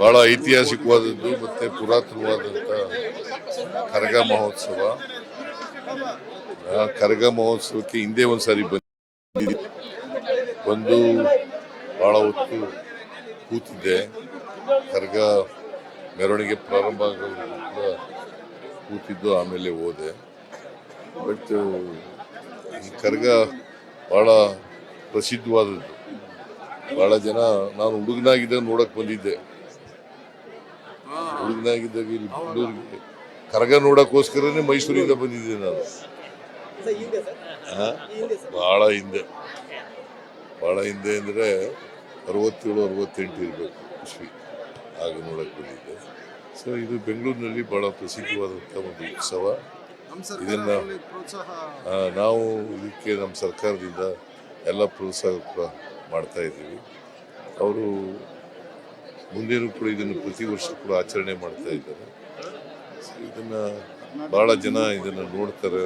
ಬಹಳ ಐತಿಹಾಸಿಕವಾದದ್ದು ಮತ್ತೆ ಪುರಾತನವಾದಂಥ ಕರಗ ಮಹೋತ್ಸವ. ಕರಗ ಮಹೋತ್ಸವಕ್ಕೆ ಹಿಂದೆ ಒಂದ್ಸಾರಿ ಬಂದಿದ್ದೆ. ಬಂದು ಬಹಳ ಹೊತ್ತು ಕೂತಿದ್ದೆ. ಕರಗ ಮೆರವಣಿಗೆ ಪ್ರಾರಂಭ ಆಗೋದ್ರ ಕೂಡ ಕೂತಿದ್ದು, ಆಮೇಲೆ ಹೋದೆ. ಬಟ್ ಈ ಕರಗ ಬಹಳ ಪ್ರಸಿದ್ಧವಾದದ್ದು. ಬಹಳ ಜನ, ನಾನು ಹುಡುಗನಾಗಿದ್ದಾಗ ನೋಡಕ್ಕೆ ಬಂದಿದ್ದೆ. ಹುಡುಗನಾಗಿದ್ದಾಗ ಇಲ್ಲಿ ಬೆಂಗಳೂರಿಗೆ ಕರಗ ನೋಡಕ್ಕೋಸ್ಕರನೇ ಮೈಸೂರಿಂದ ಬಂದಿದ್ದೆ ನಾನು. ಭಾಳ ಬಹಳ ಹಿಂದೆ. ಬಹಳ ಹಿಂದೆ ಅಂದರೆ ಅರವತ್ತೇಳು ಅರವತ್ತೆಂಟು ಇರಬೇಕು ಇಸ್ವಿ ಆಗ ನೋಡಕ್ಕೆ ಬಂದಿದ್ದೆ. ಸೊ ಇದು ಬೆಂಗಳೂರಿನಲ್ಲಿ ಬಹಳ ಪ್ರಸಿದ್ಧವಾದಂಥ ಒಂದು ಉತ್ಸವ. ಇದನ್ನು ನಾವು ಇದಕ್ಕೆ ನಮ್ಮ ಸರ್ಕಾರದಿಂದ ಎಲ್ಲ ಪ್ರೋತ್ಸಾಹ ಮಾಡ್ತಾ ಇದ್ದೀವಿ. ಅವರು ಮುಂದೇನು ಕೂಡ ಇದನ್ನು ಪ್ರತಿ ವರ್ಷ ಕೂಡ ಆಚರಣೆ ಮಾಡ್ತಾ ಇದ್ದಾರೆ. ಇದನ್ನು ಭಾಳ ಜನ ಇದನ್ನು ನೋಡ್ತಾರೆ.